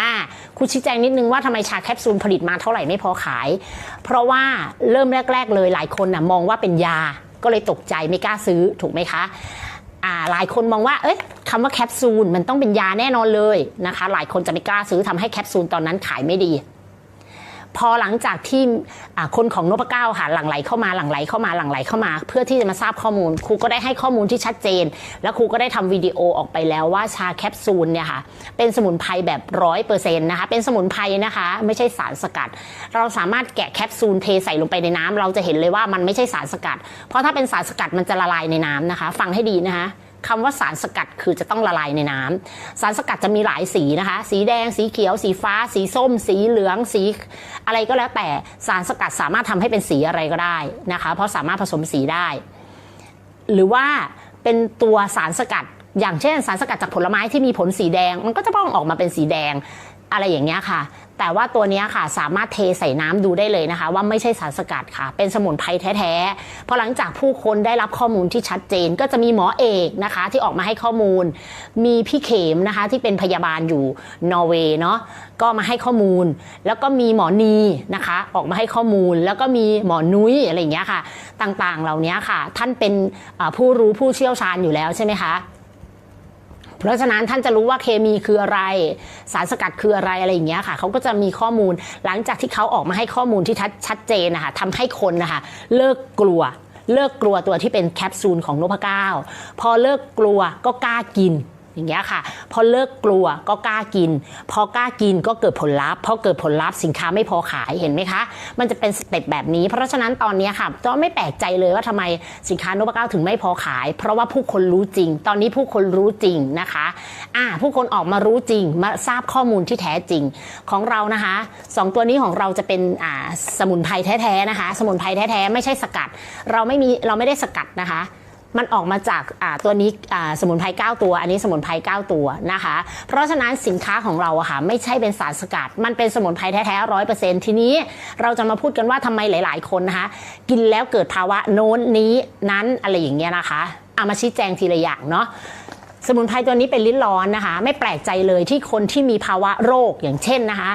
อ่าคุณชี้แจงนิดนึงว่าทำไมชาแคปซูลผลิตมาเท่าไหร่ไม่พอขาย เพราะว่าเริ่มแรก ๆ เลยหลายคนนะมองว่าเป็นยาก็เลยตกใจไม่กล้าซื้อถูกไหมคะอ่าหลายคนมองว่า เอ๊ะคำว่าแคปซูลมันต้องเป็นยาแน่นอนเลยนะคะ หลายคนจะไม่กล้าซื้อทำให้แคปซูลตอนนั้นขายไม่ดี พอหลังจากที่คนของนพเก้าค่ะหลั่งไหลเข้ามาหลั่งไหลเข้ามาหลั่งไหลเข้ามา เพื่อที่จะมาทราบข้อมูล ครูก็ได้ให้ข้อมูลที่ชัดเจน แล้วครูก็ได้ทำวิดีโอออกไปแล้วว่าชาแคปซูลเนี่ยค่ะเป็นสมุนไพรแบบร้อยเปอร์เซ็นต์นะคะเป็นสมุนไพรนะคะ ไม่ใช่สารสกัด เราสามารถแกะแคปซูลเทใส่ลงไปในน้ำเราจะเห็นเลยว่ามันไม่ใช่สารสกัด เพราะถ้าเป็นสารสกัดมันจะละลายในน้ำนะคะ ฟังให้ดีนะคะ คำว่าสารสกัดคือจะต้องละลายในน้ำสารสกัดจะมีหลายสีนะคะ สีแดง สีเขียว สีฟ้า สีส้ม สีเหลือง สีอะไรก็แล้วแต่สารสกัดสามารถทำให้เป็นสีอะไรก็ได้นะคะ เพราะสามารถผสมสีได้ หรือว่าเป็นตัวสารสกัด อย่างเช่น สารสกัดจากผลไม้ที่มีผลสีแดง มันก็จะต้องออกมาเป็นสีแดงอะไรอย่างเงี้ยค่ะ แต่ว่าตัวนี้ค่ะสามารถเทใส่น้ำดูได้เลยนะคะ ว่าไม่ใช่สารสกัดค่ะ เป็นสมุนไพรแท้ๆพอหลังจากผู้คนได้รับข้อมูลที่ชัดเจน ก็จะมีหมอเอกนะคะ ที่ออกมาให้ข้อมูล มีพี่เขมนะคะที่เป็นพยาบาลอยู่นอร์เวย์เนาะก็มาให้ข้อมูล แล้วก็มีหมอนีนะคะ ออกมาให้ข้อมูล แล้วก็มีหมอนุ้ยอะไรอย่างเงี้ยค่ะ ต่างๆเหล่านี้ค่ะ ท่านเป็นผู้รู้ผู้เชี่ยวชาญอยู่แล้วใช่ไหมคะ เพราะฉะนั้นท่านจะรู้ว่าเคมีคืออะไร สารสกัดคืออะไรอะไรอย่างเงี้ยค่ะเขาก็จะมีข้อมูลหลังจากที่เขาออกมาให้ข้อมูลที่ชัดชัดเจนนะคะทำให้คนนะคะเลิกกลัว เลิกกลัวตัวที่เป็นแคปซูลของนพเก้าพอเลิกกลัวก็กล้ากิน อย่างเงี้ยค่ะ พอเลิกกลัวก็กล้ากิน พอกล้ากินก็เกิดผลลัพธ์พอเกิดผลลัพธ์สินค้าไม่พอขายเห็นไหมคะ มันจะเป็นสเต็ปแบบนี้ เพราะฉะนั้นตอนนี้ค่ะก็ไม่แปลกใจเลยว่าทำไมสินค้านพเก้าถึงไม่พอขาย เพราะว่าผู้คนรู้จริง ตอนนี้ผู้คนรู้จริงนะคะอ่าผู้คนออกมารู้จริงมาทราบข้อมูลที่แท้จริงของเรานะคะสองตัวนี้ของเราจะเป็นอ่าสมุนไพรแท้ๆนะคะ สมุนไพรแท้ๆไม่ใช่สกัด เราไม่มีเราไม่ได้สกัดนะคะ มันออกมาจากตัวนี้สมุนไพร9ตัว อันนี้สมุนไพร9ตัวนะคะ เพราะฉะนั้นสินค้าของเราอะค่ะไม่ใช่เป็นสารสกัด มันเป็นสมุนไพรแท้ๆร้อยเปอร์เซ็นทีนี้เราจะมาพูดกันว่าทำไมหลาย ๆ คนนะคะ กินแล้วเกิดภาวะโน้นนี้นั้นอะไรอย่างเงี้ยนะคะเอามาชี้แจงทีละอย่างเนาะสมุนไพรตัวนี้เป็นลิ้นร้อนนะคะ ไม่แปลกใจเลยที่คนที่มีภาวะโรคอย่างเช่นนะคะ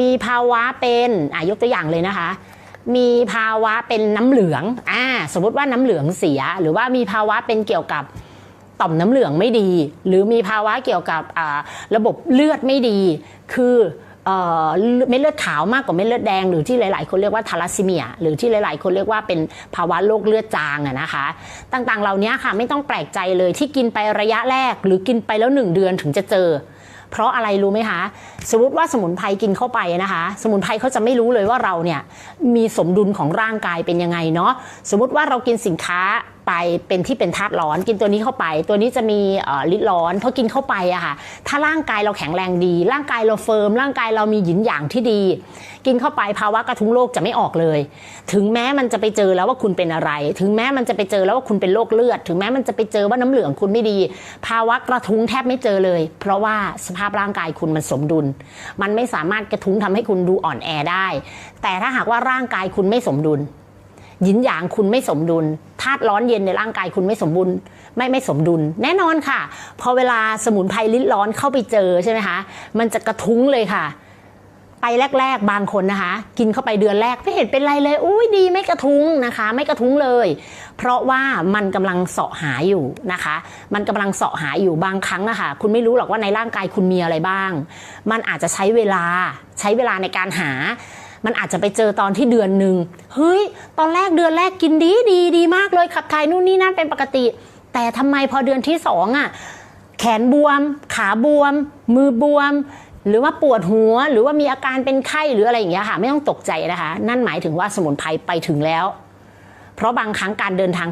มีภาวะเป็นยกตัวอย่างเลยนะคะ มีภาวะเป็นน้ำเหลืองอ่าสมมติว่าน้ำเหลืองเสีย หรือว่ามีภาวะเป็นเกี่ยวกับต่อมน้ำเหลืองไม่ดี หรือมีภาวะเกี่ยวกับระบบเลือดไม่ดี คือเอ่อเม็ดเลือดขาวมากกว่าเม็ดเลือดแดง หรือที่หลาย ๆ คนเรียกว่าทาลัสซีเมีย หรือที่หลาย ๆ คนเรียกว่าเป็นภาวะโรคเลือดจางอะนะคะ ต่าง ๆ เหล่านี้ค่ะไม่ต้องแปลกใจเลยที่กินไประยะแรก หรือกินไปแล้วหนึ่งเดือนถึงจะเจอ เพราะอะไรรู้ไหมคะ สมมติว่าสมุนไพรกินเข้าไปนะคะ สมุนไพรเขาจะไม่รู้เลยว่าเราเนี่ยมีสมดุลของร่างกายเป็นยังไงเนาะสมมติว่าเรากินสินค้า ไปเป็นที่เป็นธาตุร้อน กินตัวนี้เข้าไป ตัวนี้จะมีเอ่อฤทธิ์ร้อนพอกินเข้าไปอะค่ะถ้าร่างกายเราแข็งแรงดี ร่างกายเราเฟิร์มร่างกายเรามีหยินหยางที่ดี กินเข้าไปภาวะกระทุ้งโรคจะไม่ออกเลย ถึงแม้มันจะไปเจอแล้วว่าคุณเป็นอะไร ถึงแม้มันจะไปเจอแล้วว่าคุณเป็นโรคเลือด ถึงแม้มันจะไปเจอว่าน้ำเหลืองคุณไม่ดี ภาวะกระทุ้งแทบไม่เจอเลย เพราะว่าสภาพร่างกายคุณมันสมดุล มันไม่สามารถกระทุ้งทำให้คุณดูอ่อนแอได้ แต่ถ้าหากว่าร่างกายคุณไม่สมดุล หยินหยางคุณไม่สมดุลธาตุร้อนเย็นในร่างกายคุณไม่สมบูรณ์ไม่ไม่สมดุล แน่นอนค่ะ พอเวลาสมุนไพรลิ้นร้อนเข้าไปเจอใช่ไหมคะมันจะกระทุ้งเลยค่ะ ไปแรก ๆ บางคนนะคะ กินเข้าไปเดือนแรกไม่เห็นเป็นไรเลย อุ้ยดีไม่กระทุ้งนะคะ ไม่กระทุ้งเลย เพราะว่ามันกำลังเสาะหาอยู่นะคะ มันกำลังเสาะหาอยู่บางครั้งอะค่ะ คุณไม่รู้หรอกว่าในร่างกายคุณมีอะไรบ้าง มันอาจจะใช้เวลาใช้เวลาในการหา มันอาจจะไปเจอตอนที่เดือนหนึ่งเฮ้ย ตอนแรกเดือนแรกกินดีดีดีมากเลยขับถ่ายนู่นนี่นั่นเป็นปกติ แต่ทำไมพอเดือนที่สองอะแขนบวม ขาบวม มือบวม หรือว่าปวดหัว หรือว่ามีอาการเป็นไข้หรืออะไรอย่างเงี้ยค่ะ ไม่ต้องตกใจนะคะ นั่นหมายถึงว่าสมุนไพรไปถึงแล้ว เพราะบางครั้งการเดินทาง